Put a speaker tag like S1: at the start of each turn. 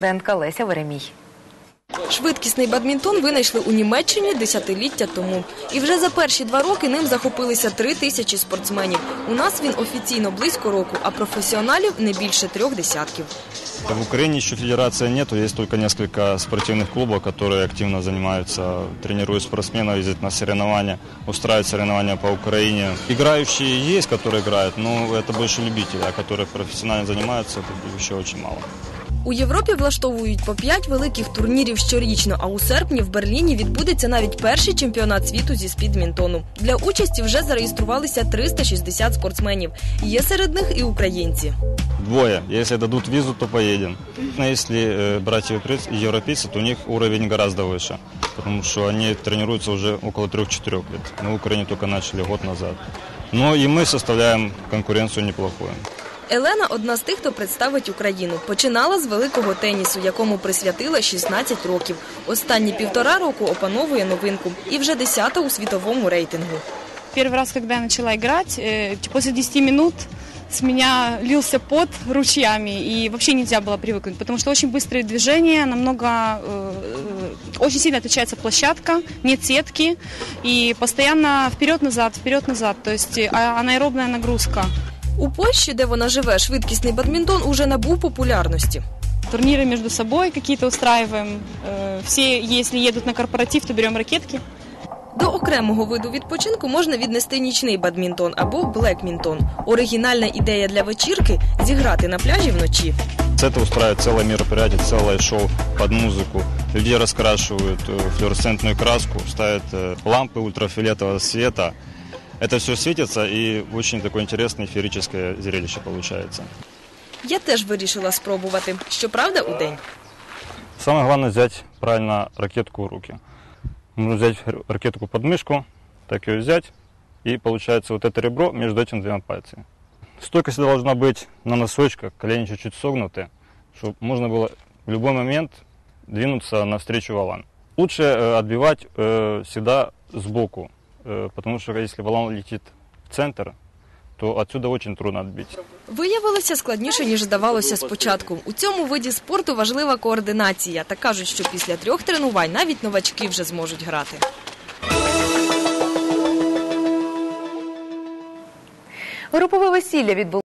S1: Студентка Леся Веремій.
S2: Швидкісний бадмінтон винайшли у Німеччині десятиліття тому. І вже за перші два роки ним захопилися три тисячі спортсменів. У нас він офіційно близько року, а професіоналів не більше трьох десятків.
S3: В Украине еще федерации нету, есть только несколько спортивных клубов, которые активно занимаются, тренируют спортсменов, ездят на соревнования, устраивают соревнования по Украине. Играющие есть, которые играют, но это больше любители, а которые профессионально занимаются, это еще очень мало.
S2: У Європі влаштовують по п'ять великих турнірів щорічно, а у серпні в Берліні відбудеться навіть перший чемпіонат світу зі спідмінтону. Для участі вже зареєструвалися 360 спортсменів. Є серед них і українці.
S3: Двое. Если дадут визу, то поедем. Но если э, брать европейцы, европейцы, то у них уровень гораздо выше, потому что они тренируются уже около 3-4 лет. Мы в Украине только начали год назад. Но и мы составляем конкуренцию неплохую.
S2: Елена одна з тих, хто представить Україну. Починала з великого тенісу, якому присвятила 16 років. Останні півтора року опановує новинку і вже десята у світовому рейтингу.
S4: Первый раз, когда я начала играть, э, после 10 минут с меня лился пот ручьями, и вообще нельзя было привыкнуть, потому что очень быстрые движения, намного, э, э, очень сильно отличается площадка, нет сетки, и постоянно вперед-назад, вперед-назад, то есть э, а- анаэробная нагрузка.
S2: У Польщі, де вона живе, швидкісний бадмінтон уже набув популярності.
S4: Турниры между собой какие-то устраиваем, Э, все, если едут на корпоратив, то берем ракетки.
S2: До окремого виду відпочинку можна віднести нічний бадмінтон або блекмінтон. Оригінальна ідея для вечірки зіграти на пляжі вночі.
S3: С этого устраивают целое мероприятие, целое шоу под музыку. Людей раскрашивают э, в флуоресцентную краску, ставят э, лампы ультрафиолетового света. Это все светится и очень такое интересное феерическое зрелище получается.
S2: Я теж вирішила спробувати. Щоправда, у день.
S3: Самое главное взять правильно ракетку в руки. Нужно взять ракетку под мышку, так ее взять, и получается вот это ребро между этими двумя пальцами. Стойкость должна быть на носочках, колени чуть-чуть согнуты, чтобы можно было в любой момент двинуться навстречу валан. Лучше э, отбивать э, всегда сбоку, потому что если валан летит в центр, то отсюда очень трудно отбить.
S2: Виявилося складніше, ніж здавалося спочатку. У цьому виді спорту важлива координація. Та кажуть, що після трьох тренувань навіть новачки вже зможуть грати.
S1: Групове весілля відбулося.